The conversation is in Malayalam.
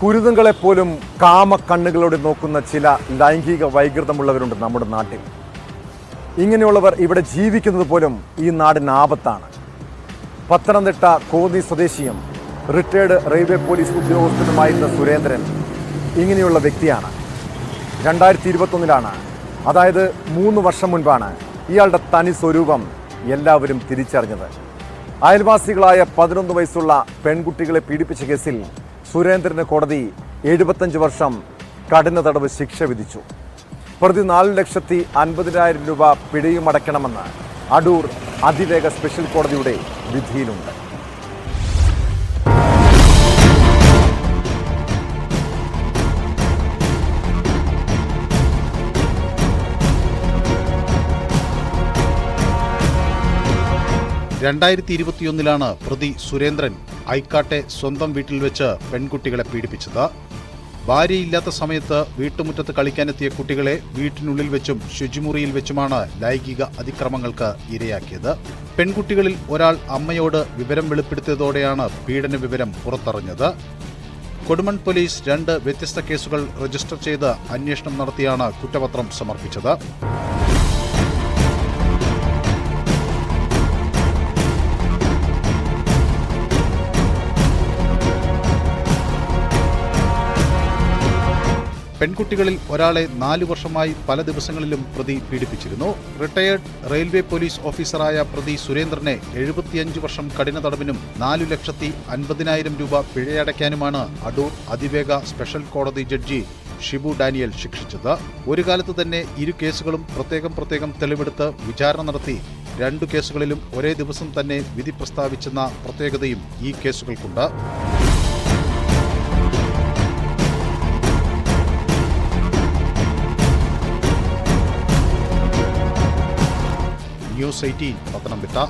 കുരുന്നുകളെപ്പോലും കണ്ണുകളോട് നോക്കുന്ന ചില ലൈംഗിക വൈകൃതമുള്ളവരുണ്ട് നമ്മുടെ നാട്ടിൽ. ഇങ്ങനെയുള്ളവർ ഇവിടെ ജീവിക്കുന്നത് പോലും ഈ നാടിന് ആപത്താണ്. പത്തനംതിട്ട കോന്നി സ്വദേശിയും റിട്ടയർഡ് റെയിൽവേ പോലീസ് ഉദ്യോഗസ്ഥനുമായിരുന്ന സുരേന്ദ്രൻ ഇങ്ങനെയുള്ള വ്യക്തിയാണ്. രണ്ടായിരത്തി ഇരുപത്തൊന്നിലാണ് അതായത് മൂന്ന് വർഷം മുൻപാണ് ഇയാളുടെ തനി സ്വരൂപം എല്ലാവരും തിരിച്ചറിഞ്ഞത്. അയൽവാസികളായ പതിനൊന്ന് വയസ്സുള്ള പെൺകുട്ടികളെ പീഡിപ്പിച്ച കേസിൽ സുരേന്ദ്രന് കോടതി എഴുപത്തഞ്ച് വർഷം കഠിന തടവ് ശിക്ഷ വിധിച്ചു. പ്രതി നാല് ലക്ഷത്തി അൻപതിനായിരം രൂപ പിഴയും അടയ്ക്കണമെന്ന് അടൂർ അതിവേഗ സ്പെഷ്യൽ കോടതിയുടെ വിധിയിലുണ്ട്. രണ്ടായിരത്തി ഇരുപത്തിയൊന്നിലാണ് പ്രതി സുരേന്ദ്രൻ ഐക്കാട്ടെ സ്വന്തം വീട്ടിൽ വെച്ച് പെൺകുട്ടികളെ പീഡിപ്പിച്ചത്. ഭാര്യയില്ലാത്ത സമയത്ത് വീട്ടുമുറ്റത്ത് കളിക്കാനെത്തിയ കുട്ടികളെ വീട്ടിനുള്ളിൽ വെച്ചും ശുചിമുറിയിൽ വെച്ചുമാണ് ലൈംഗിക അതിക്രമങ്ങൾക്ക് ഇരയാക്കിയത്. പെൺകുട്ടികളിൽ ഒരാൾ അമ്മയോട് വിവരം വെളിപ്പെടുത്തിയതോടെയാണ് പീഡന വിവരം പുറത്തറിഞ്ഞത്. കൊടുമൺ പോലീസ് രണ്ട് വ്യത്യസ്ത കേസുകൾ രജിസ്റ്റർ ചെയ്ത് അന്വേഷണം നടത്തിയാണ് കുറ്റപത്രം സമർപ്പിച്ചത്. പെൺകുട്ടികളിൽ ഒരാളെ നാലു വർഷമായി പല ദിവസങ്ങളിലും പ്രതി പീഡിപ്പിച്ചിരുന്നു. റിട്ടയേർഡ് റെയിൽവേ പോലീസ് ഓഫീസറായ പ്രതി സുരേന്ദ്രനെ എഴുപത്തിയഞ്ച് വർഷം കഠിന തടവിനും നാലു ലക്ഷത്തി അൻപതിനായിരം രൂപ പിഴയടയ്ക്കാനുമാണ് അടൂർ അതിവേഗ സ്പെഷ്യൽ കോടതി ജഡ്ജി ഷിബു ഡാനിയൽ ശിക്ഷിച്ചത്. ഒരു കാലത്ത് തന്നെ ഇരു കേസുകളും പ്രത്യേകം പ്രത്യേകം തെളിവെടുത്ത് വിചാരണ നടത്തി രണ്ടു കേസുകളിലും ഒരേ ദിവസം തന്നെ വിധി പ്രസ്താവിച്ചെന്ന പ്രത്യേകതയും ഈ കേസുകൾക്കുണ്ട്. News eighteen Pathanamthitta